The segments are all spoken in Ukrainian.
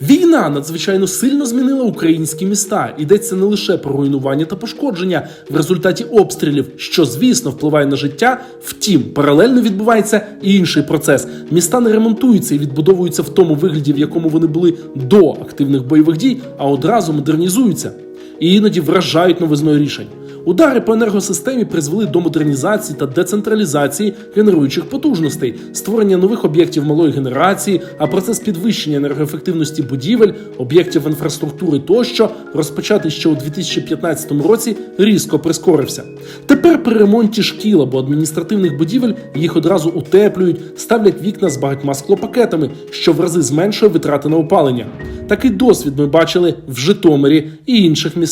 Війна надзвичайно сильно змінила українські міста. Йдеться не лише про руйнування та пошкодження в результаті обстрілів, що звісно впливає на життя. Втім, паралельно відбувається і інший процес. Міста не ремонтуються і відбудовуються в тому вигляді, в якому вони були до активних бойових дій, а одразу модернізуються і іноді вражають новизною рішень. Удари по енергосистемі призвели до модернізації та децентралізації генеруючих потужностей, створення нових об'єктів малої генерації, а процес підвищення енергоефективності будівель, об'єктів інфраструктури тощо, розпочатий ще у 2015 році, різко прискорився. Тепер при ремонті шкіл або адміністративних будівель їх одразу утеплюють, ставлять вікна з багатьма склопакетами, що в рази зменшує витрати на опалення. Такий досвід ми бачили в Житомирі і інших містах.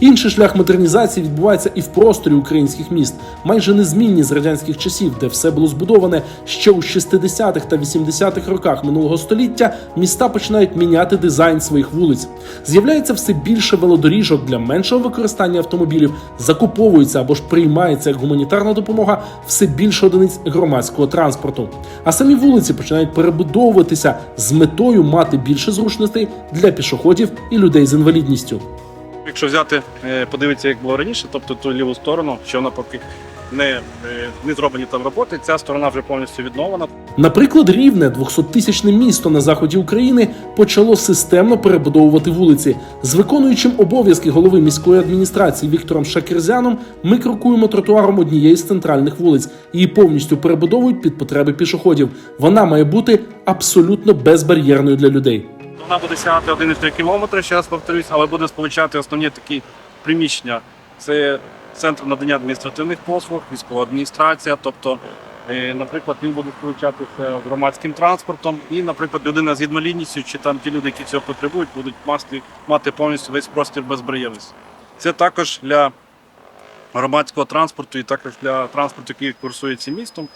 Інший шлях модернізації відбувається і в просторі українських міст, майже незмінні з радянських часів, де все було збудоване ще у 60-х та 80-х роках минулого століття. Міста починають міняти дизайн своїх вулиць. З'являється все більше велодоріжок для меншого використання автомобілів, закуповується або ж приймається як гуманітарна допомога все більше одиниць громадського транспорту. А самі вулиці починають перебудовуватися з метою мати більше зручностей для пішоходів і людей з інвалідністю. Якщо взяти, е, подивитися, як було раніше, тобто ту ліву сторону, що вона поки не, е, не зроблені там роботи, ця сторона вже повністю відновлена. Наприклад, рівне 200-тисячне місто на заході України почало системно перебудовувати вулиці. З виконуючим обов'язки голови міської адміністрації Віктором Шакерзяном ми крокуємо тротуаром однієї з центральних вулиць. Її повністю перебудовують під потреби пішоходів. Вона має бути абсолютно безбар'єрною для людей. Вона буде сягати 1,3 км, ще раз повторюсь, але буде сполучати основні такі приміщення. Це центр надання адміністративних послуг, військова адміністрація, тобто, е, наприклад, він буде сполучатися громадським транспортом, і, наприклад, людина з інвалідністю чи там ті люди, які цього потребують, будуть мати повністю весь простір безбар'єрності. Це також для громадського транспорту і також для транспорту, який курсується містом.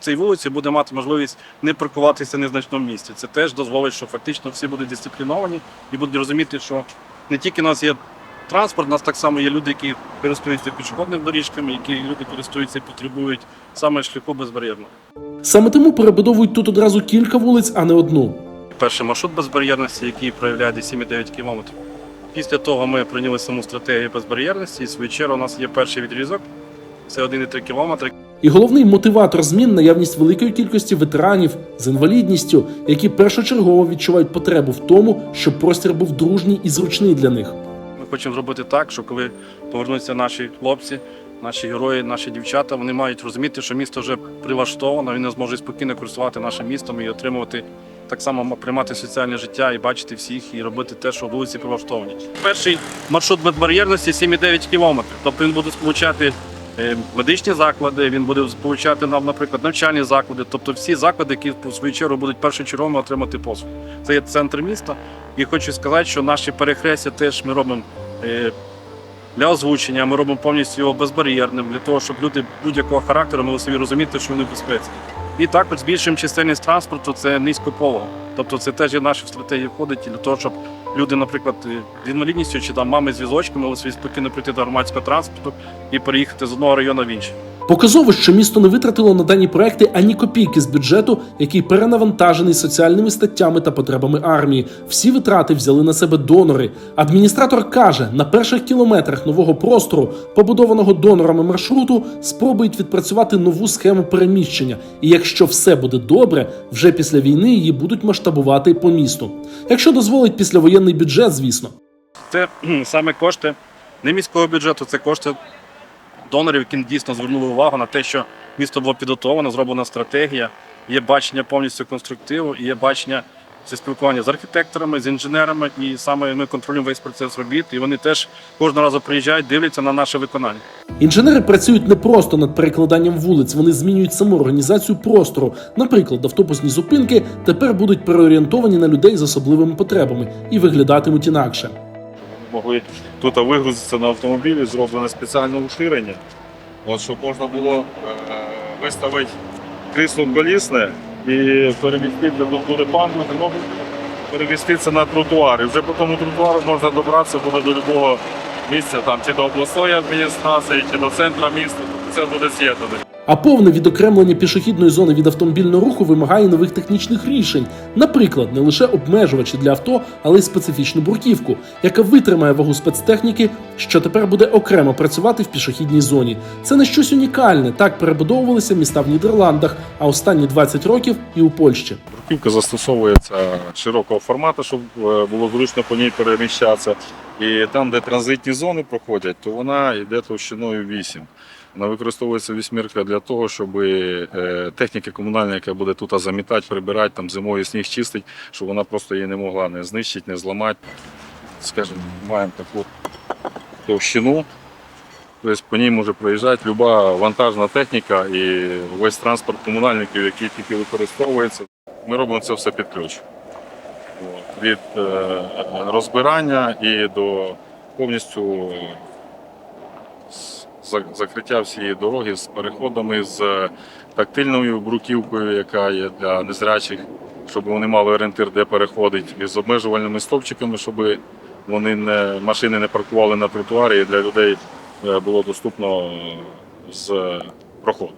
Цій вулиці буде мати можливість не паркуватися в незначному місці. Це теж дозволить, що фактично всі будуть дисципліновані і будуть розуміти, що не тільки у нас є транспорт, у нас так само є люди, які користуються пішохідними доріжками, які люди користуються і потребують саме шляху безбар'єрного. Саме тому перебудовують тут одразу кілька вулиць, а не одну. Перший маршрут безбар'єрності, який проявляє десь 7,9 км. Після того ми прийняли саму стратегію безбар'єрності, і чергу у нас є перший відрізок, це 1,3 км. І головний мотиватор змін наявність великої кількості ветеранів з інвалідністю, які першочергово відчувають потребу в тому, щоб простір був дружній і зручний для них. Ми хочемо зробити так, що коли повернуться наші хлопці, наші герої, наші дівчата, вони мають розуміти, що місто вже прилаштовано, вони зможуть спокійно користувати нашим містом і отримувати так само приймати соціальне життя і бачити всіх, і робити те, що вулиці прилаштовані. Перший маршрут безбар'єрності 7,9 кілометрів. Тобто він буде сполучати е, медичні заклади, він буде сполучати нам, наприклад, навчальні заклади, тобто всі заклади, які в свою чергу будуть першочергово отримати послуг. Це є центр міста. І хочу сказати, що наші перехрестя теж ми робимо е, для озвучення, ми робимо повністю його безбар'єрним, для того, щоб люди будь-якого характеру могли собі розуміти, що вони безпеці. І також збільшуємо чисельність транспорту, це низькополого. Тобто це теж є наша стратегія входить для того, щоб люди, наприклад, з інвалідністю чи там мами з візочками могли собі спокійно прийти до громадського транспорту і переїхати з одного району в інший. Показово, що місто не витратило на дані проекти ані копійки з бюджету, який перенавантажений соціальними статтями та потребами армії. Всі витрати взяли на себе донори. Адміністратор каже, на перших кілометрах нового простору, побудованого донорами маршруту, спробують відпрацювати нову схему переміщення. І якщо все буде добре, вже після війни її будуть масштабувати по місту. Якщо дозволить післявоєнний бюджет, звісно. Це саме кошти не міського бюджету, це кошти донорів, які дійсно звернули увагу на те, що місто було підготовлено, зроблена стратегія, є бачення повністю конструктиву, і є бачення це спілкування з архітекторами, з інженерами, і саме ми контролюємо весь процес робіт. І вони теж кожного разу приїжджають, дивляться на наше виконання. Інженери працюють не просто над перекладанням вулиць, вони змінюють саму організацію простору. Наприклад, автобусні зупинки тепер будуть переорієнтовані на людей з особливими потребами і виглядатимуть інакше. Могли тут вигрузитися на автомобілі, зроблене спеціальне уширення, от, щоб можна було е, виставити крісло колісне і перемістити для культури пам'ятки, переміститися на тротуар. І вже по тому тротуару можна добратися буде до будь-якого місця, там, чи до обласної адміністрації, чи до центру міста, це буде з'єднане. А повне відокремлення пішохідної зони від автомобільного руху вимагає нових технічних рішень, наприклад, не лише обмежувачі для авто, але й специфічну бурківку, яка витримає вагу спецтехніки, що тепер буде окремо працювати в пішохідній зоні. Це не щось унікальне. Так перебудовувалися міста в Нідерландах, а останні 20 років і у Польщі. Бруківка застосовується широкого формату, щоб е, було зручно по ній переміщатися. І там, де транзитні зони проходять, то вона йде товщиною 8. Вона використовується вісьмірка для того, щоб е, техніка комунальна, яка буде тут замітати, прибирати, там зимою сніг чистить, щоб вона просто її не могла не знищити, не зламати. Скажімо, маємо таку товщину. Тобто по ній може проїжджати люба вантажна техніка і весь транспорт комунальників, який тільки використовується. Ми робимо це все під ключ. Від е, розбирання і до повністю закриття всієї дороги з переходами, з тактильною бруківкою, яка є для незрячих, щоб вони мали орієнтир, де переходить, і з обмежувальними стовпчиками, щоб вони не, машини не паркували на тротуарі і для людей е, було доступно е, з проходу.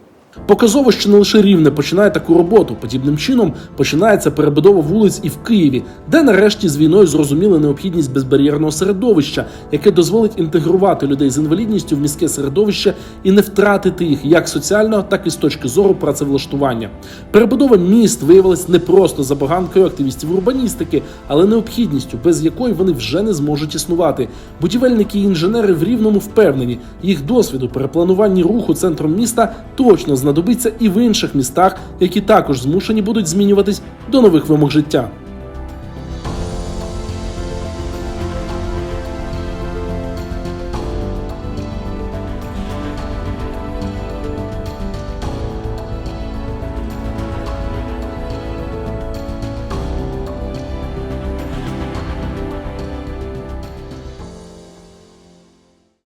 Показово, що не лише рівне починає таку роботу. Подібним чином починається перебудова вулиць і в Києві, де нарешті з війною зрозуміли необхідність безбар'єрного середовища, яке дозволить інтегрувати людей з інвалідністю в міське середовище і не втратити їх як соціально, так і з точки зору працевлаштування. Перебудова міст виявилась не просто забаганкою активістів урбаністики, але необхідністю, без якої вони вже не зможуть існувати. Будівельники і інженери в рівному впевнені, їх досвіду при плануванні руху центром міста точно знадобиться і в інших містах, які також змушені будуть змінюватись до нових вимог життя.